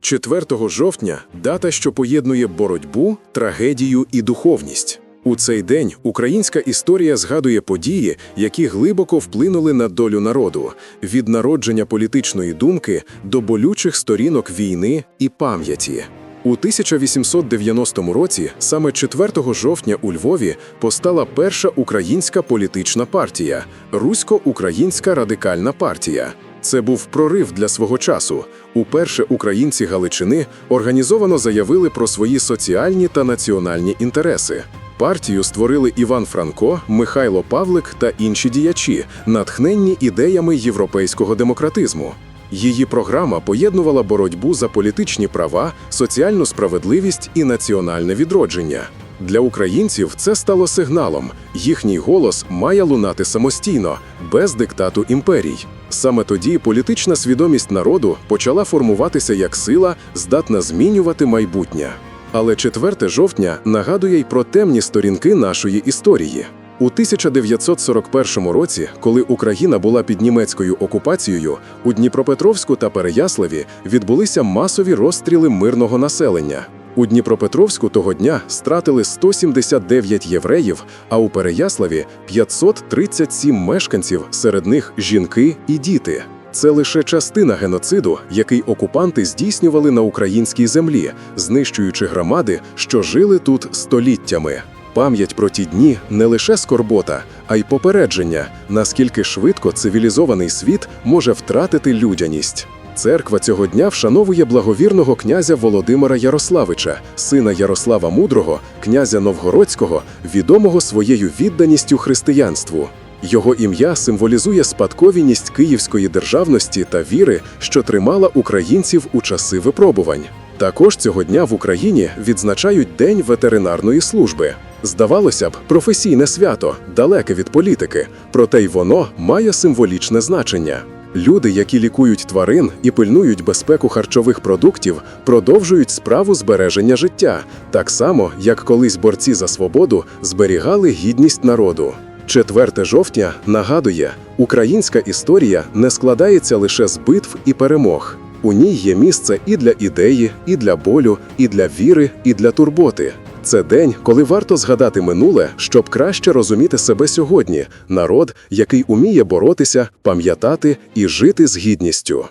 4 жовтня дата, що поєднує боротьбу, трагедію і духовність. У цей день українська історія згадує події, які глибоко вплинули на долю народу від народження політичної думки до болючих сторінок війни і пам'яті. У 1890 році, саме 4 жовтня у Львові, постала перша українська політична партія Русько-Українська радикальна партія. Це був прорив для свого часу. Уперше українці Галичини організовано заявили про свої соціальні та національні інтереси. Партію створили Іван Франко, Михайло Павлик та інші діячі, натхненні ідеями європейського демократизму. Її програма поєднувала боротьбу за політичні права, соціальну справедливість і національне відродження. Для українців це стало сигналом. Їхній голос має лунати самостійно, без диктату імперій. Саме тоді політична свідомість народу почала формуватися як сила, здатна змінювати майбутнє. Але 4 жовтня нагадує й про темні сторінки нашої історії. У 1941 році, коли Україна була під німецькою окупацією, у Дніпропетровську та Переяславі відбулися масові розстріли мирного населення. У Дніпропетровську того дня стратили 179 євреїв, а у Переяславі 537 мешканців, серед них жінки і діти. Це лише частина геноциду, який окупанти здійснювали на українській землі, знищуючи громади, що жили тут століттями. Пам'ять про ті дні не лише скорбота, а й попередження, наскільки швидко цивілізований світ може втратити людяність. Церква цього дня вшановує благовірного князя Володимира Ярославича, сина Ярослава Мудрого, князя Новгородського, відомого своєю відданістю християнству. Його ім'я символізує спадковість київської державності та віри, що тримала українців у часи випробувань. Також цього дня в Україні відзначають День ветеринарної служби. Здавалося б, професійне свято, далеке від політики, проте й воно має символічне значення. Люди, які лікують тварин і пильнують безпеку харчових продуктів, продовжують справу збереження життя, так само, як колись борці за свободу зберігали гідність народу. 4 жовтня нагадує, українська історія не складається лише з битв і перемог. У ній є місце і для ідеї, і для болю, і для віри, і для турботи. Це день, коли варто згадати минуле, щоб краще розуміти себе сьогодні, народ, який уміє боротися, пам'ятати і жити з гідністю.